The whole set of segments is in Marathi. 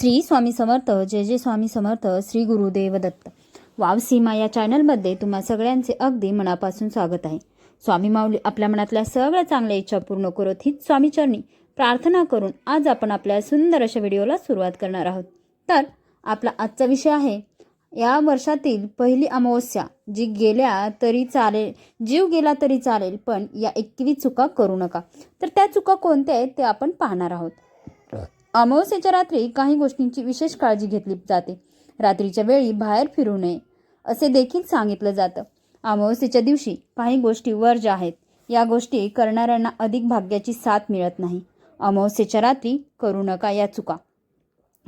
श्री स्वामी समर्थ जय जय स्वामी समर्थ श्री गुरुदेव दत्त वाव सीमा या चॅनलमध्ये तुम्हा सगळ्यांचे अगदी मनापासून स्वागत आहे. स्वामी माऊली आपल्या मनातल्या सगळ्या चांगल्या इच्छा पूर्ण करत हीच स्वामीचरणी प्रार्थना करून आज आपण आपल्या सुंदर अशा व्हिडिओला सुरुवात करणार आहोत. तर आपला आजचा विषय आहे या वर्षातील पहिली अमावस्या जी गेल्या तरी चालेल जीव गेला तरी चालेल पण या एकवी चुका करू नका. तर त्या चुका कोणत्या आहेत ते आपण पाहणार आहोत. अमावस्येच्या रात्री काही गोष्टींची विशेष काळजी घेतली जाते. रात्रीच्या वेळी बाहेर फिरू नये असे देखील सांगितलं जातं. अमावस्येच्या दिवशी काही गोष्टी वर्ज आहेत या गोष्टी करणाऱ्यांना अधिक भाग्याची साथ मिळत नाही. अमावस्येच्या रात्री करू नका या चुका.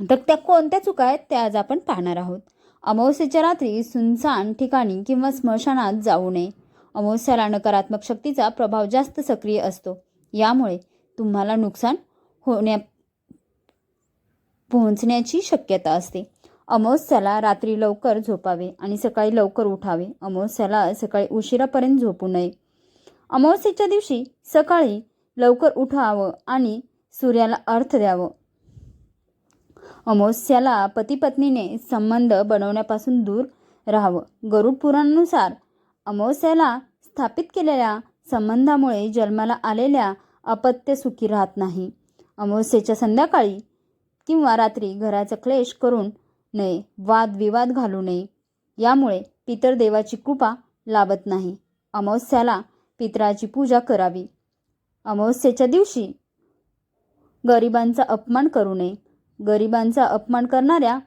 तर त्या कोणत्या चुका आहेत त्या आज आपण पाहणार आहोत. अमावस्येच्या रात्री सुनसान ठिकाणी किंवा स्मशानात जाऊ नये. अमावस्याला नकारात्मक शक्तीचा प्रभाव जास्त सक्रिय असतो. यामुळे तुम्हाला नुकसान होण्या पोहोचण्याची शक्यता असते. अमावस्याला रात्री लवकर झोपावे आणि सकाळी लवकर उठावे. अमावस्याला सकाळी उशिरापर्यंत झोपू नये. अमावस्येच्या दिवशी सकाळी लवकर उठावं आणि सूर्याला अर्थ द्यावं. अमावस्याला पती पत्नीने संबंध बनवण्यापासून दूर राहावं. गरुड पुराणानुसार अमावस्याला स्थापित केलेल्या संबंधामुळे जन्माला आलेल्या अपत्य सुखी राहत नाही. अमावस्येच्या संध्याकाळी किंवा रात्री घराचा क्लेश करून नये वादविवाद घालू नये. यामुळे पितर देवाची कृपा लाभत नाही. अमावस्याला पितराची पूजा करावी. अमावस्येच्या दिवशी गरिबांचा अपमान करू नये. गरिबांचा अपमान करणाऱ्या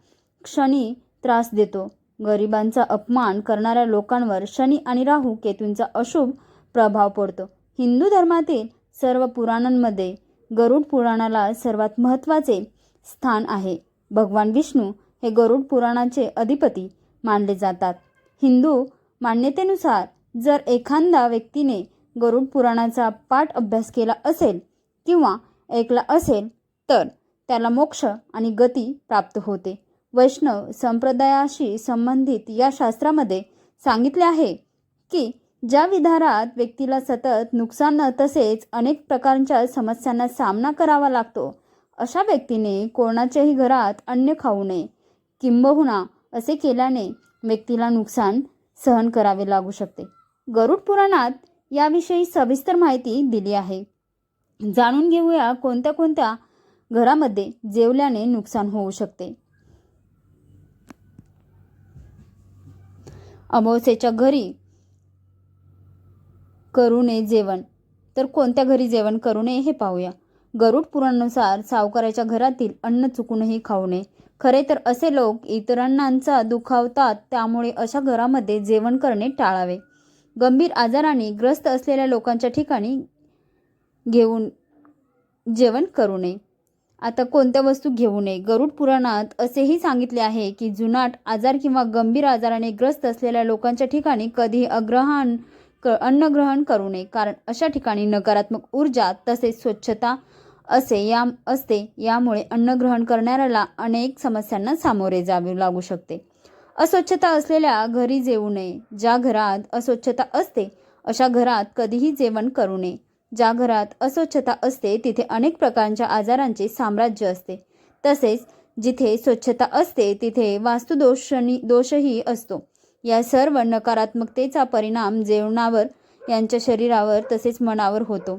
क्षणी त्रास देतो. गरिबांचा अपमान करणाऱ्या लोकांवर शनी आणि राहू केतूंचा अशुभ प्रभाव पडतो. हिंदू धर्मातील सर्व पुराणांमध्ये गरुड पुराणाला सर्वात महत्त्वाचे स्थान आहे. भगवान विष्णू हे गरुड पुराणाचे अधिपती मानले जातात. हिंदू मान्यतेनुसार जर एखादा व्यक्तीने गरुड पुराणाचा पाठ अभ्यास केला असेल किंवा ऐकला असेल तर त्याला मोक्ष आणि गती प्राप्त होते. वैष्णव संप्रदायाशी संबंधित या शास्त्रामध्ये सांगितले आहे की ज्या विधारात व्यक्तीला सतत नुकसान तसेच अनेक प्रकारच्या समस्यांना सामना करावा लागतो अशा व्यक्तीने कोणाच्याही घरात अन्न खाऊ नये किंबहुना असे केल्याने व्यक्तीला नुकसान सहन करावे लागू शकते. गरुड पुराणात याविषयी सविस्तर माहिती दिली आहे. जाणून घेऊया कोणत्या कोणत्या घरामध्ये जेवल्याने नुकसान होऊ शकते. अमावस्येच्या घरी करू नये जेवण. तर कोणत्या घरी जेवण करू नये हे पाहूया. गरुड पुराणानुसार सावकाराच्या घरातील अन्न चुकूनही खाऊ नये. खरे तर असे लोक इतरांचा दुखावतात त्यामुळे अशा घरामध्ये जेवण करणे टाळावे. गंभीर आजाराने ग्रस्त असलेल्या लोकांच्या ठिकाणी घेऊन जेवण करू नये. आता कोणत्या वस्तू घेऊ नये? गरुड पुराणात असेही सांगितले आहे की जुनाट आजार किंवा गंभीर आजाराने ग्रस्त असलेल्या लोकांच्या ठिकाणी कधीही अग्रहण क अन्नग्रहण करू नये कारण अशा ठिकाणी नकारात्मक ऊर्जा तसेच स्वच्छता असे या असते. यामुळे अन्न ग्रहण करणाऱ्याला अनेक समस्यांना सामोरे जावे लागू शकते. अस्वच्छता असलेल्या घरी जेवू नये. ज्या घरात अस्वच्छता असते अशा घरात कधीही जेवण करू नये. ज्या घरात अस्वच्छता असते तिथे अनेक प्रकारच्या आजारांचे साम्राज्य असते. तसेच जिथे स्वच्छता असते तिथे वास्तुदोषणी दोषही असतो. या सर्व नकारात्मकतेचा परिणाम जेवणावर यांच्या शरीरावर तसेच मनावर होतो.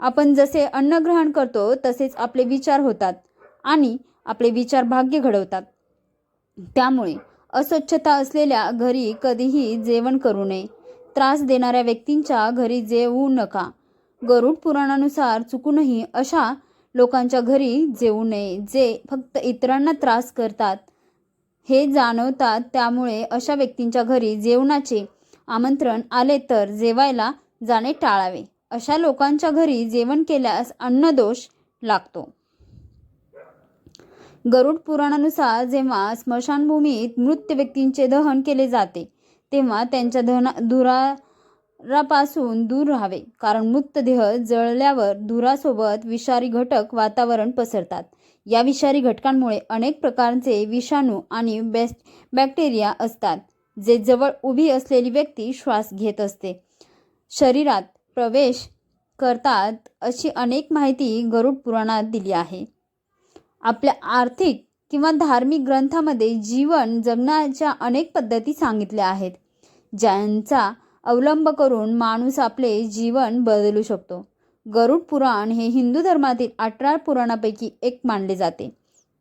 आपण जसे अन्न ग्रहण करतो तसेच आपले विचार होतात आणि आपले विचार भाग्य घडवतात. त्यामुळे अस्वच्छता असलेल्या घरी कधीही जेवण करू नये. त्रास देणाऱ्या व्यक्तींच्या घरी जेवू नका. गरुड पुराणानुसार चुकूनही अशा लोकांच्या घरी जेवू नये जे फक्त इतरांना त्रास करतात. हे जाणवतात त्यामुळे अशा व्यक्तींच्या घरी जेवणाचे आमंत्रण आले तर जेवायला जाणे टाळावे. अशा लोकांच्या घरी जेवण केल्यास अन्नदोष लागतो. गरुड पुराणानुसार जेव्हा स्मशानभूमीत मृत व्यक्तींचे दहन केले जाते तेव्हा त्यांच्या धना धुरापासून दूर राहावे. कारण मृतदेह जळल्यावर धुरासोबत विषारी घटक वातावरण पसरतात. या विषारी घटकांमुळे अनेक प्रकारचे विषाणू आणि बॅस बॅक्टेरिया असतात जे जवळ उभी असलेली व्यक्ती श्वास घेत असते. शरीरात प्रवेश करतात अशी अनेक माहिती गरुड पुराणात दिली आहे. आपल्या आर्थिक किंवा धार्मिक ग्रंथामध्ये जीवन जगण्याच्या अनेक पद्धती सांगितल्या आहेत ज्यांचा अवलंब करून माणूस आपले जीवन बदलू शकतो. गरुड पुराण हे हिंदू धर्मातील अठरा पुराणापैकी एक मानले जाते.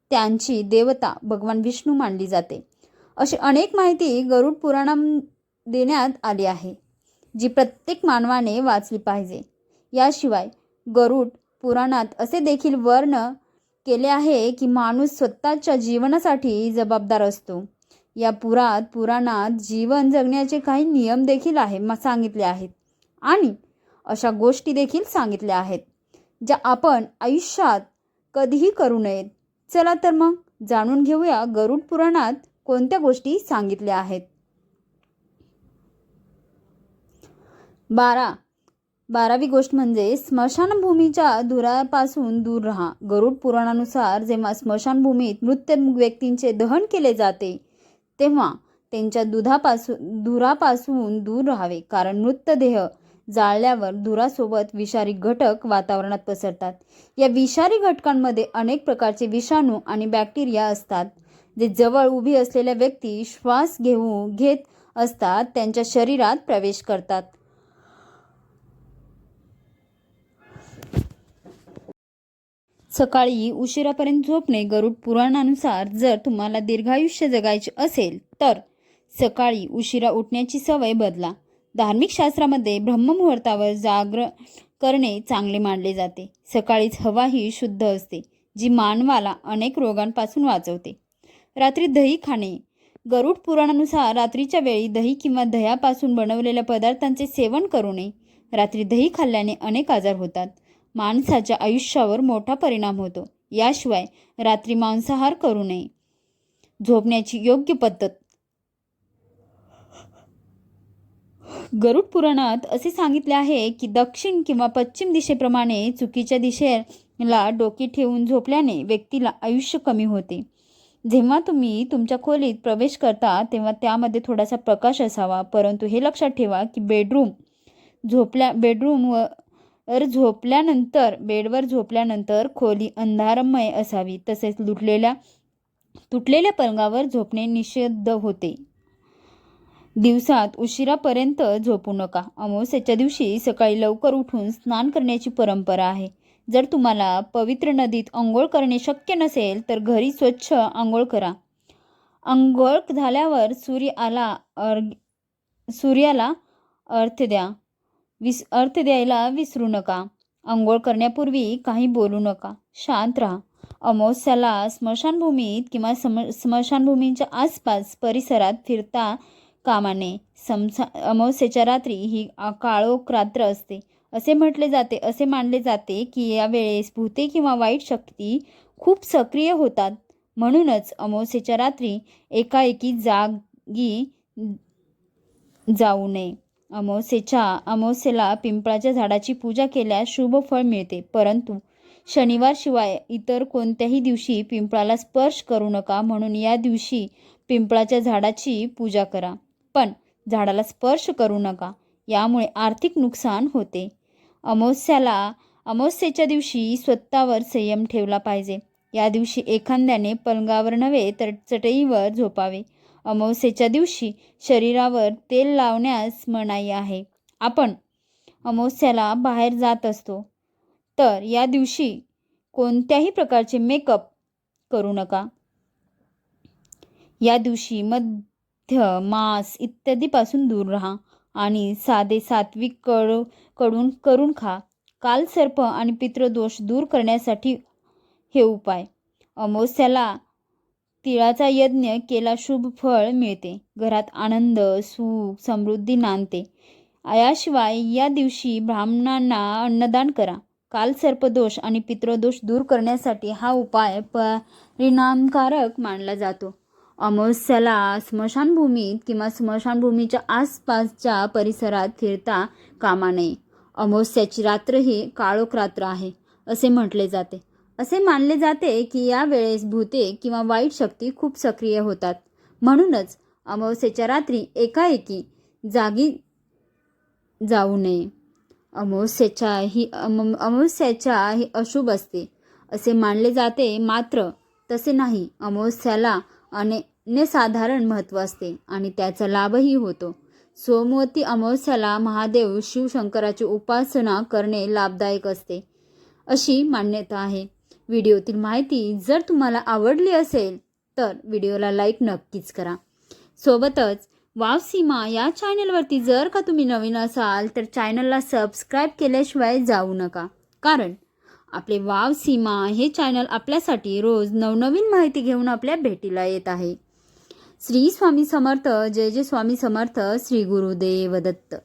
त्यांची देवता भगवान विष्णू मानली जाते. अशी अनेक माहिती गरुड पुराणा देण्यात आली आहे. जी प्रत्येक मानवाने वाचली पाहिजे. याशिवाय गरुड पुराणात असे देखील वर्ण केले आहे की माणूस स्वतःच्या जीवनासाठी जबाबदार असतो. या पुरात पुराणात जीवन जगण्याचे काही नियम देखील आहे म सांगितले आहेत. आणि अशा गोष्टी देखील सांगितल्या आहेत ज्या आपण आयुष्यात कधीही करू नयेत. चला तर मग जाणून घेऊया गरुड पुराणात कोणत्या गोष्टी सांगितल्या आहेत. बारा. बारावी गोष्ट म्हणजे स्मशानभूमीच्या धुरापासून दूर राहा. गरुड पुराणानुसार जेव्हा स्मशानभूमीत मृत व्यक्तींचे दहन केले जाते तेव्हा त्यांच्या दुधापासून धुरापासून दूर राहावे. कारण मृतदेह जाळल्यावर धुरासोबत विषारी घटक वातावरणात पसरतात. या विषारी घटकांमध्ये अनेक प्रकारचे विषाणू आणि बॅक्टेरिया असतात जे जवळ उभी असलेल्या व्यक्ती श्वास घेऊ घेत असतात त्यांच्या शरीरात प्रवेश करतात. सकाळी उशिरापर्यंत झोपणे गरुड पुराणानुसार जर तुम्हाला दीर्घायुष्य जगायचे असेल तर सकाळी उशिरा उठण्याची सवय बदला. धार्मिक शास्त्रामध्ये ब्रह्ममुहूर्तावर जाग्र करणे चांगले मानले जाते. सकाळीच हवा ही शुद्ध असते जी मानवाला अनेक रोगांपासून वाचवते. रात्री दही खाणे. गरुड पुराणानुसार रात्रीच्या वेळी दही किंवा दह्यापासून बनवलेल्या पदार्थांचे सेवन करू नये. रात्री दही खाल्ल्याने अनेक आजार होतात. माणसाच्या आयुष्यावर मोठा परिणाम होतो. याशिवाय रात्री मांसाहार करू नये. झोपण्याची योग्य पद्धत. गरुड पुराणात असे सांगितले आहे की दक्षिण किंवा पश्चिम दिशेप्रमाणे चुकीच्या दिशेला डोके ठेवून झोपल्याने व्यक्तीला आयुष्य कमी होते. जेव्हा तुम्ही तुमच्या खोलीत प्रवेश करता तेव्हा त्यामध्ये थोडासा प्रकाश असावा. परंतु हे लक्षात ठेवा की बेडरूम झोपल्या बेडरूम व तर झोपल्यानंतर बेडवर झोपल्यानंतर खोली अंधारमय असावी. तसेच लुटलेल्या तुटलेल्या पलंगावर झोपणे निषिद्ध होते. दिवसात उशिरापर्यंत झोपू नका. अमावस्याच्या दिवशी सकाळी लवकर उठून स्नान करण्याची परंपरा आहे. जर तुम्हाला पवित्र नदीत आंघोळ करणे शक्य नसेल तर घरी स्वच्छ आंघोळ करा. आंघोळ झाल्यावर सूर्य आला अर्घ सूर्याला अर्थ द्या. विस अर्थ द्यायला विसरू नका. आंघोळ करण्यापूर्वी काही बोलू नका. शांत राहा. अमावस्याला स्मशानभूमीत किंवा सम स्मशानभूमीच्या आसपास परिसरात फिरता कामा नये. समसा अमावस्येच्या रात्री ही काळोख रात्र असते. असे म्हटले जाते असे मानले जाते की या वेळेस भूते किंवा वाईट शक्ती खूप सक्रिय होतात. म्हणूनच अमावस्येच्या रात्री एकाएकी जागी जाऊ नये. अमावस्येच्या अमावस्येला पिंपळाच्या झाडाची पूजा केल्यास शुभ फळ मिळते. परंतु शनिवारशिवाय इतर कोणत्याही दिवशी पिंपळाला स्पर्श करू नका म्हणून या दिवशी पिंपळाच्या झाडाची पूजा करा. पण झाडाला स्पर्श करू नका यामुळे आर्थिक नुकसान होते. अमावस्याला अमावस्येच्या दिवशी स्वतःवर संयम ठेवला पाहिजे. या दिवशी एखाद्याने पलंगावर नव्हे तर चटईवर झोपावे. अमावस्येच्या दिवशी शरीरावर तेल लावण्यास मनाई आहे. आपण अमावस्याला बाहेर जात असतो तर या दिवशी कोणत्याही प्रकारचे मेकअप करू नका. या दिवशी मध्य मांस इत्यादीपासून दूर राहा आणि साधे सात्विक कडकडून करून खा. कालसर्प आणि पितृदोष दूर करण्यासाठी हे उपाय. अमावस्याला तिळाचा यज्ञ केला शुभ फळ मिळते. घरात आनंद सुख समृद्धी नांदते. याशिवाय या दिवशी ब्राह्मणांना अन्नदान करा. काल सर्पदोष आणि पितृदोष दूर करण्यासाठी हा उपाय परिणामकारक मानला जातो. अमावस्याला स्मशानभूमीत किंवा स्मशानभूमीच्या आसपासच्या परिसरात फिरता कामा नये. अमावस्याची रात्र ही काळोख रात्र आहे असे म्हटले जाते. असे मानले जाते की या वेळेस भूते किंवा वाईट शक्ती खूप सक्रिय होतात. म्हणूनच अमावस्येच्या रात्री एकाएकी जागी जाऊ नये. अमावस्येच्या ही अम अमावस्याच्या ही अशुभ असते. असे मानले जाते मात्र तसे नाही. अमावस्याला अनन्यसाधारण महत्त्व असते आणि त्याचा लाभही होतो. सोमवती अमावस्याला महादेव शिवशंकराची उपासना करणे लाभदायक असते अशी मान्यता आहे. व्हिडिओतील माहिती जर तुम्हाला आवडली असेल तर व्हिडिओला लाईक नक्कीच करा. सोबतच वाव सीमा या चॅनलवरती जर का तुम्ही नवीन असाल तर चॅनलला सबस्क्राईब केल्याशिवाय जाऊ नका. कारण आपले वाव सीमा हे चॅनल आपल्यासाठी रोज नवनवीन माहिती घेऊन आपल्या भेटीला येत आहे. श्री स्वामी समर्थ जय जय स्वामी समर्थ श्री गुरुदेव दत्त.